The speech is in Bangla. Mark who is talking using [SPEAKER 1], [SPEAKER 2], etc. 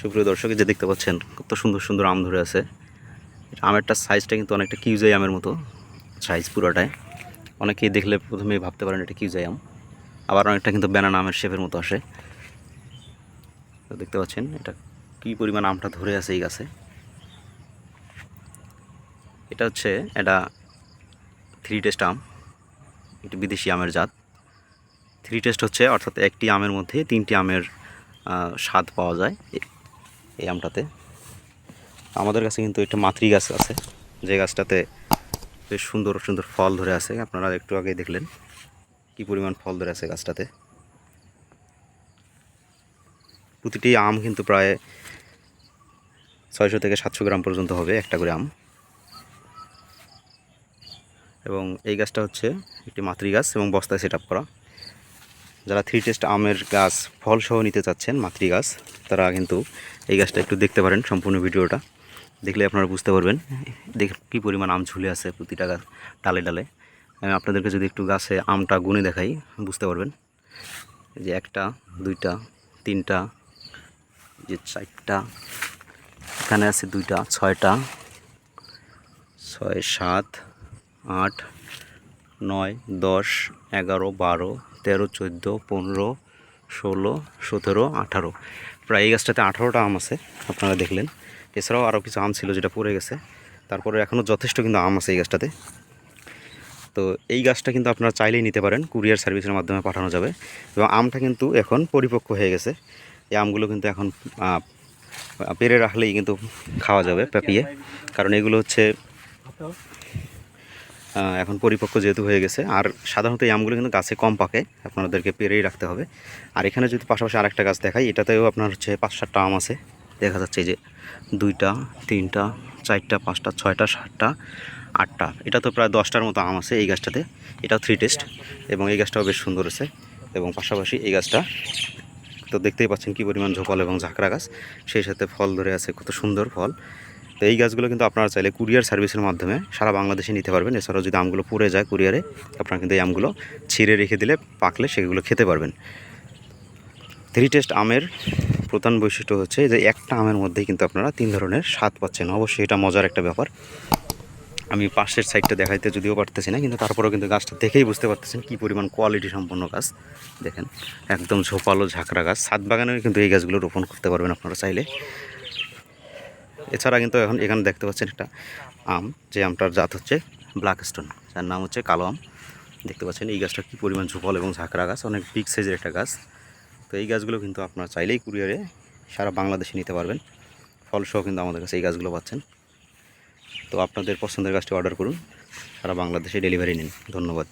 [SPEAKER 1] সুপ্রিয় দর্শক যে দেখতে পাচ্ছেন, কত সুন্দর সুন্দর আম ধরে আছে। আমেরটা সাইজটা কিন্তু অনেকটা কিউজাই আমের মতো সাইজ পুরোটায় অনেকেই দেখলে প্রথমেই ভাবতে পারেন এটা কিউজাই আম। আবার অনেকটা কিন্তু ব্যানানা আমের শেপের মতো আসে। দেখতে পাচ্ছেন, এটা কী পরিমাণ আমটা ধরে আছে এই গাছে। এটা হচ্ছে এটা থ্রি টেস্ট আম। একটি বিদেশি আমের জাত। থ্রি টেস্ট হচ্ছে, অর্থাৎ একটি আমের মধ্যে তিনটি আমের স্বাদ পাওয়া যায়। এই আমটাতে। আমাদের কাছে কিন্তু একটা মাতৃ গাছ আছে। যে গাছটাতে বেশ সুন্দর সুন্দর ফল ধরে আছে। আপনারা একটু আগে দেখলেন কি পরিমাণ ফল ধরে আছে গাছটাতে। প্রতিটি আম কিন্তু প্রায় ছয়শো থেকে সাতশো গ্রাম পর্যন্ত হবে একটা করে আম। এবং এই গাছটা হচ্ছে একটি মাতৃ গাছ এবং বস্তায় সেট করা। যারা থ্রি টেস্ট আমের গাছ ফল সহ নিতে চাচ্ছেন, মাতৃ গাছ, তারা কিন্তু এই গাছটা একটু দেখতে পারেন সম্পূর্ণ ভিডিওটা। দেখলে আপনারা বুঝতে পারবেন দেখ কী পরিমাণ আম ঝুলে আছে প্রতিটা গাছ ডালে ডালে। আমি আপনাদেরকে যদি একটু গাছে আমটা গুনে দেখাই, বুঝতে পারবেন। যে একটা, দুইটা, তিনটা যে চারটা, এখানে আছে দুইটা, ছয়টা, ছয়, সাত, আট নয়, দশ, এগারো, বারো, তেরো, চোদ্দ, পনেরো, ষোলো, সতেরো, আঠারো। প্রায় এই গাছটাতে আঠারোটা আম আছে, আপনারা দেখলেন। এছাড়াও আরও কিছু আম ছিল যেটা পড়ে গেছে। তারপরে এখনও যথেষ্ট কিন্তু আম আছে এই গাছটাতে। তো এই গাছটা কিন্তু আপনারা চাইলেই নিতে পারেন, কুরিয়ার সার্ভিসের মাধ্যমে পাঠানো যাবে। এবং আমটা কিন্তু এখন পরিপক্ক হয়ে গেছে। এই আমগুলো কিন্তু এখন পেরে রাখলেই কিন্তু খাওয়া যাবে পেঁপিয়ে। কারণ এগুলো হচ্ছে এখন পরিপক্ক যেহেতু হয়ে গেছে, আর সাধারণত এই আমগুলো কিন্তু গাছে কম পাকে, আপনাদেরকে পেরেই রাখতে হবে। আর এখানে যদি পাশাপাশি আরেকটা গাছ দেখাই, এটাতেও আপনার হচ্ছে পাঁচ সাতটা আম আছে। দেখা যাচ্ছে যে দুইটা, তিনটা, চারটা, পাঁচটা, ছয়টা, সাতটা, আটটা। এটা তো প্রায় দশটার মতো আম আছে এই গাছটাতে। এটাও থ্রি টেস্ট এবং এই গাছটাও বেশ সুন্দর আছে। এবং পাশাপাশি এই গাছটা, তো দেখতেই পাচ্ছেন কী পরিমাণ ঝোপাল এবং ঝাঁকড়া গাছ। সেই সাথে ফল ধরে আছে, কত সুন্দর ফল। তো এই গাছগুলো কিন্তু আপনারা চাইলে কুরিয়ার সার্ভিসের মাধ্যমে সারা বাংলাদেশে নিতে পারবেন। এছাড়াও যদি আমগুলো পড়ে যায় কুরিয়ারে, আপনারা কিন্তু এই আমগুলো ছিঁড়ে রেখে দিলে পাকলে সেগুলো খেতে পারবেন। থ্রি টেস্ট আমের প্রধান বৈশিষ্ট্য হচ্ছে যে একটা আমের মধ্যেই কিন্তু আপনারা তিন ধরনের স্বাদ পাচ্ছেন। অবশ্যই এটা মজার একটা ব্যাপার। আমি পাশের সাইডটা দেখাইতে যদিও পারতেছি না, কিন্তু তারপরেও কিন্তু গাছটা দেখেই বুঝতে পারতেছেন কী পরিমাণ কোয়ালিটি সম্পন্ন গাছ। দেখেন, একদম ঝোপালো ঝাঁকড়া গাছ। ছাদ বাগানেও কিন্তু এই গাছগুলো রোপণ করতে পারবেন আপনারা চাইলে। এছাড়া কিন্তু এখন এখানে দেখতে পাচ্ছেন একটা আম, যে আমটার জাত হচ্ছে ব্ল্যাক স্টোন যার নাম হচ্ছে কালো আম। দেখতে পাচ্ছেন এই গাছটা কী পরিমাণ ঝোপাল এবং ঝাঁকড়া গাছ, অনেক বিগ সাইজের একটা গাছ। তো এই গাছগুলো কিন্তু আপনারা চাইলেই কুরিয়ারে সারা বাংলাদেশে নিতে পারবেন। ফলসহ কিন্তু আমাদের কাছে এই গাছগুলো পাচ্ছেন। তো আপনাদের পছন্দের গাছটি অর্ডার করুন। সারা বাংলাদেশে ডেলিভারি নিন। ধন্যবাদ।